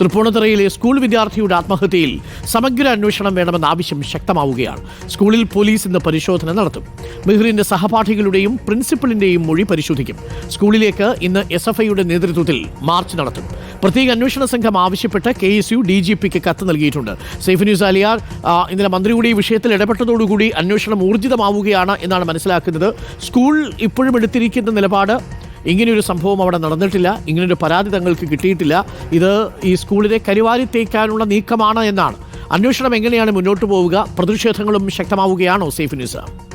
തൃപ്പൂണിത്തുറയിലെ school വിദ്യാർത്ഥിയുടെ ആത്മഹത്യയിൽ സമഗ്ര അന്വേഷണം വേണമെന്ന ആവശ്യം ശക്തമാവുകയാണ്. സ്കൂളിൽ പോലീസ് ഇന്ന് പരിശോധന നടത്തും. മെഹ്റിന്റെ സഹപാഠികളുടെയും പ്രിൻസിപ്പലിന്റെയും മൊഴി പരിശോധിക്കും. സ്കൂളിലേക്ക് ഇന്ന് എസ് എഫ് ഐയുടെ നേതൃത്വത്തിൽ മാർച്ച് നടത്തും. പ്രത്യേക അന്വേഷണ സംഘം ആവശ്യപ്പെട്ട് K S U D G പിക്ക് കത്ത് നൽകിയിട്ടുണ്ട്. സേഫ് ന്യൂസ് ആലിയ ഇന്നലെ മന്ത്രി കൂടി ഈ വിഷയത്തിൽ ഇടപെട്ടതോടുകൂടി അന്വേഷണം ഊർജിതമാവുകയാണ് എന്നാണ് മനസ്സിലാക്കുന്നത്. സ്കൂൾ ഇപ്പോഴും എടുത്തിരിക്കുന്ന നിലപാട് ഇങ്ങനെയൊരു സംഭവം അവിടെ നടന്നിട്ടില്ല. ഇങ്ങനൊരു പരാതി തങ്ങൾക്ക് കിട്ടിയിട്ടില്ല. ഇത് ഈ സ്കൂളിനെ കരിവാരി തേക്കാനുള്ള നീക്കമാണ് എന്നാണ്. അന്വേഷണം എങ്ങനെയാണ് മുന്നോട്ട് പോവുക? പ്രതിഷേധങ്ങളും ശക്തമാവുകയാണോ സേഫ് ന്യൂസ്?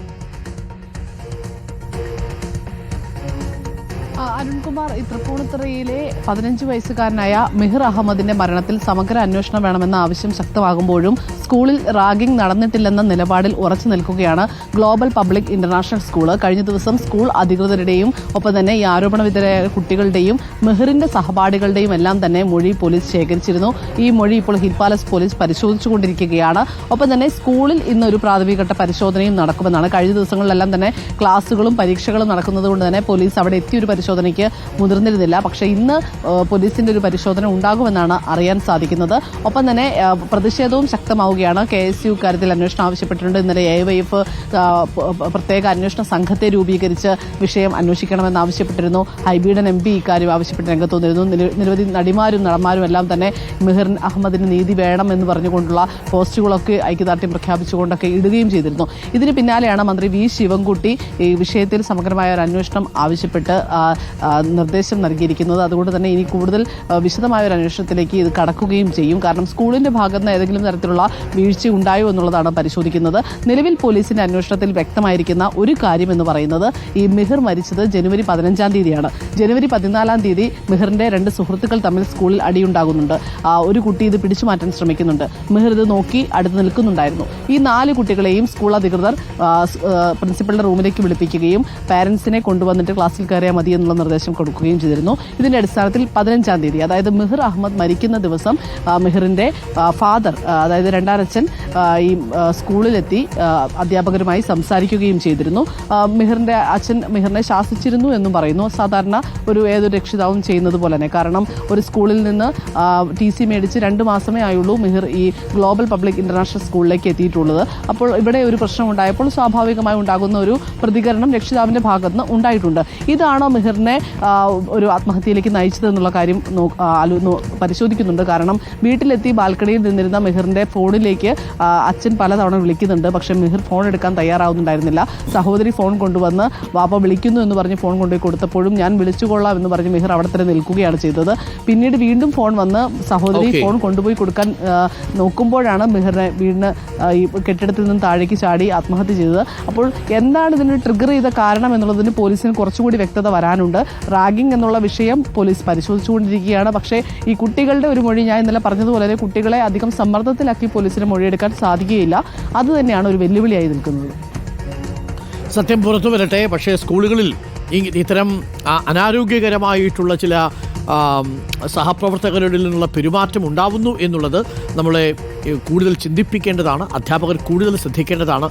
അരുൺകുമാർ തൃപ്പൂണിത്തുറയിലെ പതിനഞ്ച് വയസ്സുകാരനായ മിഹിർ അഹമ്മദിന്റെ മരണത്തിൽ സമഗ്ര അന്വേഷണം വേണമെന്ന ആവശ്യം ശക്തമാകുമ്പോഴും സ്കൂളിൽ റാഗിംഗ് നടന്നിട്ടില്ലെന്ന നിലപാടിൽ ഉറച്ചു നിൽക്കുകയാണ് ഗ്ലോബൽ പബ്ലിക് ഇന്റർനാഷണൽ സ്കൂൾ കഴിഞ്ഞ ദിവസം സ്കൂൾ അധികൃതരുടെയും ഒപ്പം തന്നെ ഈ ആരോപണ വിധേയരായ കുട്ടികളുടെയും മെഹറിന്റെ സഹപാഠികളുടെയും എല്ലാം തന്നെ മൊഴി പോലീസ് ശേഖരിച്ചിരുന്നു. ഈ മൊഴി ഇപ്പോൾ ഹിൽ പാലസ് പോലീസ് പരിശോധിച്ചുകൊണ്ടിരിക്കുകയാണ്. ഒപ്പം തന്നെ സ്കൂളിൽ ഇന്ന് ഒരു പ്രാഥമികഘട്ട പരിശോധനയും നടക്കുമെന്നാണ്. കഴിഞ്ഞ ദിവസങ്ങളിലെല്ലാം തന്നെ ക്ലാസുകളും പരീക്ഷകളും നടക്കുന്നത് കൊണ്ട് തന്നെ പോലീസ് അവിടെ എത്തിയൊരു പരിശോധനയ്ക്ക് മുതിർന്നിരുന്നില്ല. പക്ഷേ ഇന്ന് പോലീസിന്റെ ഒരു പരിശോധന ഉണ്ടാകുമെന്നാണ് അറിയാൻ സാധിക്കുന്നത്. ഒപ്പം തന്നെ പ്രതിഷേധവും ശക്തമാവുകയാണ്. കെ എസ് യു കാര്യത്തിൽ അന്വേഷണം ആവശ്യപ്പെട്ടിട്ടുണ്ട്. ഇന്നലെ എ വൈ എഫ് പ്രത്യേക അന്വേഷണ സംഘത്തെ രൂപീകരിച്ച് വിഷയം അന്വേഷിക്കണമെന്ന് ആവശ്യപ്പെട്ടിരുന്നു. ഹൈബീഡൻ എം പി ഇക്കാര്യം ആവശ്യപ്പെട്ട് രംഗത്ത് വന്നിരുന്നു. നിര- നിരവധി നടിമാരും നടന്മാരും എല്ലാം തന്നെ മെഹർ അഹമ്മദിന് നീതി വേണം എന്ന് പറഞ്ഞുകൊണ്ടുള്ള പോസ്റ്റുകളൊക്കെ ഐക്യദാർഢ്യം പ്രഖ്യാപിച്ചുകൊണ്ടൊക്കെ ഇടുകയും ചെയ്തിരുന്നു. ഇതിന് പിന്നാലെയാണ് മന്ത്രി വി ശിവൻകുട്ടി ഈ വിഷയത്തിൽ സമഗ്രമായ ഒരു അന്വേഷണം ആവശ്യപ്പെട്ട് നിർദ്ദേശം നൽകിയിരിക്കുന്നത്. അതുകൊണ്ട് തന്നെ ഇനി കൂടുതൽ വിശദമായ ഒരു അന്വേഷണത്തിലേക്ക് ഇത് കടക്കുകയും ചെയ്യും. കാരണം സ്കൂളിന്റെ ഭാഗത്ത് നിന്ന് ഏതെങ്കിലും തരത്തിലുള്ള വീഴ്ച ഉണ്ടായോ എന്നുള്ളതാണ് പരിശോധിക്കുന്നത്. നിലവിൽ പോലീസിന്റെ അന്വേഷണത്തിൽ വ്യക്തമായിരിക്കുന്ന ഒരു കാര്യം എന്ന് പറയുന്നത് ഈ മിഹിർ മരിച്ചത് ജനുവരി പതിനഞ്ചാം തീയതിയാണ്. ജനുവരി പതിനാലാം തീയതി മിഹിറിന്റെ രണ്ട് സുഹൃത്തുക്കൾ തമ്മിൽ സ്കൂളിൽ അടിയുണ്ടാകുന്നുണ്ട്. ഒരു കുട്ടി ഇത് പിടിച്ചു മാറ്റാൻ ശ്രമിക്കുന്നുണ്ട്. മിഹിർ ഇത് നോക്കി അടുത്ത് നിൽക്കുന്നുണ്ടായിരുന്നു. ഈ നാല് കുട്ടികളെയും സ്കൂൾ അധികൃതർ പ്രിൻസിപ്പളുടെ റൂമിലേക്ക് വിളിപ്പിക്കുകയും പാരന്റ്സിനെ കൊണ്ടുവന്നിട്ട് ക്ലാസ്സിൽ കയറിയാൽ മതി എന്നുള്ള നിർദ്ദേശം കൊടുക്കുകയും ചെയ്തിരുന്നു. ഇതിന്റെ അടിസ്ഥാനത്തിൽ പതിനഞ്ചാം തീയതി അതായത് മിഹിർ അഹമ്മദ് മരിക്കുന്ന ദിവസം മിഹിറിന്റെ ഫാദർ അതായത് രണ്ടാരച്ചൻ ഈ സ്കൂളിലെത്തി അധ്യാപകരുമായി സംസാരിക്കുകയും ചെയ്തിരുന്നു. മിഹിറിന്റെ അച്ഛൻ മിഹിറിനെ ശാസിച്ചിരുന്നു എന്നും പറയുന്നു. സാധാരണ ഒരു ഏതൊരു രക്ഷിതാവും ചെയ്യുന്നത് പോലെ തന്നെ കാരണം ഒരു സ്കൂളിൽ നിന്ന് ടി സി മേടിച്ച് രണ്ട് മാസമേ ആയുള്ളൂ മിഹിർ ഈ ഗ്ലോബൽ പബ്ലിക് ഇന്റർനാഷണൽ സ്കൂളിലേക്ക് എത്തിയിട്ടുള്ളത്. അപ്പോൾ ഇവിടെ ഒരു പ്രശ്നം ഉണ്ടായപ്പോൾ സ്വാഭാവികമായി ഉണ്ടാകുന്ന ഒരു പ്രതികരണം രക്ഷിതാവിന്റെ ഭാഗത്ത് നിന്ന് ഉണ്ടായിട്ടുണ്ട്. ഇതാണോ മിഹിറിനെ ഒരു ആത്മഹത്യയിലേക്ക് നയിച്ചതെന്നുള്ള കാര്യം പരിശോധിക്കുന്നുണ്ട്. കാരണം വീട്ടിലെത്തി ബാൽക്കണിയിൽ നിന്നിരുന്ന മെഹറിന്റെ ഫോണിലേക്ക് അച്ഛൻ പലതവണ വിളിക്കുന്നുണ്ട്. പക്ഷേ മെഹിർ ഫോൺ എടുക്കാൻ തയ്യാറാവുന്നുണ്ടായിരുന്നില്ല. സഹോദരി ഫോൺ കൊണ്ടുവന്ന് വാപ്പ വിളിക്കുന്നു എന്ന് പറഞ്ഞ് ഫോൺ കൊണ്ടുപോയി കൊടുത്തപ്പോഴും ഞാൻ വിളിച്ചുകൊള്ളാം എന്ന് പറഞ്ഞ് മെഹിർ അവിടെ തന്നെ നിൽക്കുകയാണ് ചെയ്തത്. പിന്നീട് വീണ്ടും ഫോൺ വന്ന് സഹോദരി ഫോൺ കൊണ്ടുപോയി കൊടുക്കാൻ നോക്കുമ്പോഴാണ് മെഹിറിനെ വീടിന് ഈ കെട്ടിടത്തിൽ നിന്ന് താഴേക്ക് ചാടി ആത്മഹത്യ ചെയ്തത്. അപ്പോൾ എന്താണ് ഇതിന് ട്രിഗർ ചെയ്ത കാരണം എന്നുള്ളതിന് പോലീസിന് കുറച്ചുകൂടി വ്യക്തത വരാനുണ്ട്. റാഗിംഗ് എന്നുള്ള വിഷയം പോലീസ് പരിശോധിച്ചുകൊണ്ടിരിക്കുകയാണ്. പക്ഷേ ഈ കുട്ടികളുടെ ഒരു മൊഴി ഞാൻ ഇന്നലെ പറഞ്ഞതുപോലെ കുട്ടികളെ അധികം സമ്മർദ്ദത്തിലാക്കി പോലീസിന് മൊഴിയെടുക്കാൻ സാധിക്കുകയില്ല. അത് തന്നെയാണ് ഒരു വെല്ലുവിളിയായി നിൽക്കുന്നത്. സത്യം പുറത്തു വരട്ടെ. പക്ഷേ സ്കൂളുകളിൽ ഇത്തരം അനാരോഗ്യകരമായിട്ടുള്ള ചില സഹപ്രവർത്തകരിൽ നിന്നുള്ള പെരുമാറ്റം ഉണ്ടാവുന്നു എന്നുള്ളത് നമ്മളെ കൂടുതൽ ചിന്തിപ്പിക്കേണ്ടതാണ്. അധ്യാപകർ കൂടുതൽ ശ്രദ്ധിക്കേണ്ടതാണ്.